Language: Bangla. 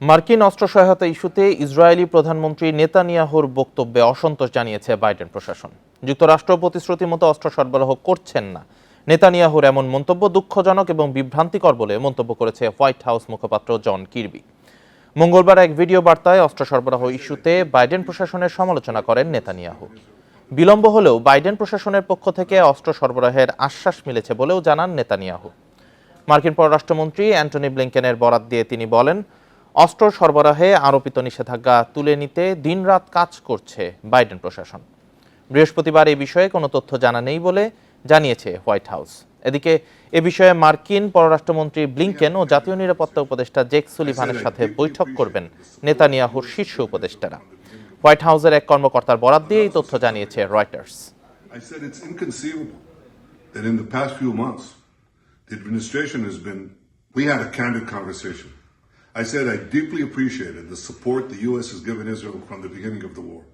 মার্কিন অস্ত্র সহায়তা ইস্যুতে ইসরায়েলি প্রধানমন্ত্রী নেতানিয়াহুর বক্তব্যে অসন্তোষ জানিয়েছে বাইডেন প্রশাসন। যুক্তরাষ্ট্র প্রতিশ্রুতি মতো অস্ত্র সরবরাহ করছেন না। নেতানিয়াহুর এমন মন্তব্য দুঃখজনক এবং বিভ্রান্তিকর বলে মন্তব্য করেছে হোয়াইট হাউস মুখপাত্র জন কিরবি। মঙ্গলবার এক ভিডিও বার্তায় অস্ত্র সরবরাহ ইস্যুতে বাইডেন প্রশাসনের সমালোচনা করেন নেতানিয়াহু। বিলম্ব হলেও বাইডেন প্রশাসনের পক্ষ থেকে অস্ত্র সরবরাহের আশ্বাস মিলেছে বলেও জানান নেতানিয়াহু। মার্কিন পররাষ্ট্রমন্ত্রী অ্যান্টনি ব্লিংকেনের বরাত দিয়ে তিনি বলেন অস্ত্র সরবরাহে আরোপিত নিষেধাজ্ঞা তুলে নিতে দিনরাত কাজ করছে বাইডেন প্রশাসন। বৃহস্পতিবার এই বিষয়ে কোনো তথ্য জানা নেই বলে জানিয়েছে হোয়াইট হাউস। এদিকে এ বিষয়ে মার্কিন পররাষ্ট্রমন্ত্রী ব্লিংকেন ও জাতীয় নিরাপত্তা উপদেষ্টা জেক সুলিভানের সাথে বৈঠক করবেন নেতানিয়াহুর শীর্ষ উপদেষ্টারা। হোয়াইট হাউসের এক কর্মকর্তার বরাত দিয়ে এই তথ্য জানিয়েছে Reuters. That in the past few months, the administration has been, we had a candid conversation. I said I deeply appreciated the support the U.S. has given Israel from the beginning of the war.